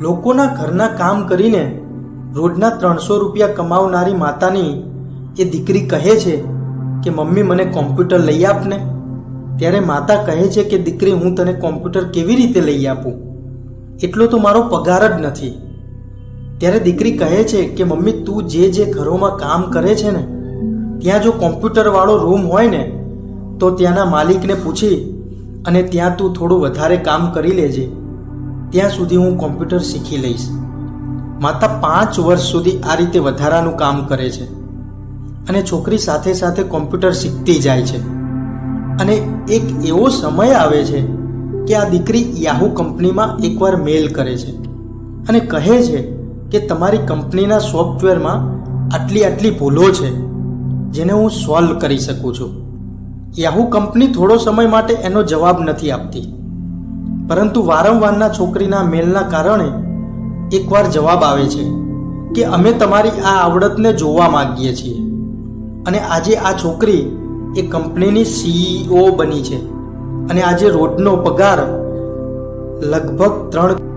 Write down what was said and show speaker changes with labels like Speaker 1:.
Speaker 1: લોકોના ઘરના કામ કરીને રોજના ત્રણસો રૂપિયા કમાવનારી માતાની એ દીકરી કહે છે કે, મમ્મી, મને કોમ્પ્યુટર લઈ આપને ત્યારે માતા કહે છે કે, દીકરી, હું તને કોમ્પ્યુટર કેવી રીતે લઈ આપું? એટલો તો મારો પગાર જ નથી. ત્યારે દીકરી કહે છે કે, મમ્મી, તું જે જે ઘરોમાં કામ કરે છે ને, ત્યાં જો કોમ્પ્યુટરવાળો રૂમ હોય ને, તો ત્યાંના માલિકને પૂછી અને ત્યાં તું થોડું વધારે કામ કરી લેજે. ત્યાં સુધી હું કોમ્પ્યુટર શીખી લઈશ. માતા પાંચ વર્ષ સુધી આ રીતે વધારાનું કામ કરે છે. અને છોકરી સાથે સાથે કોમ્પ્યુટર શીખતી જાય છે. અને એક એવો સમય આવે છે કે આ દીકરી યાહુ કંપનીમાં એકવાર મેલ કરે છે. અને કહે છે કે તમારી કંપનીના સોફ્ટવેરમાં આટલી આટલી ભૂલો છે, જેને હું સોલ્વ કરી શકું છું. યાહુ કંપની થોડો સમય માટે એનો જવાબ નથી આપતી. પરંતુ વારંવારના છોકરીના મેલના કારણે એકવાર જવાબ આવે છે કે અમે તમારી આ આવડતને જોવા માંગીએ છીએ. અને આજે આ છોકરી એ કંપનીની સીઈઓ બની છે. અને આજે રોજનો પગાર લગભગ ત્રણ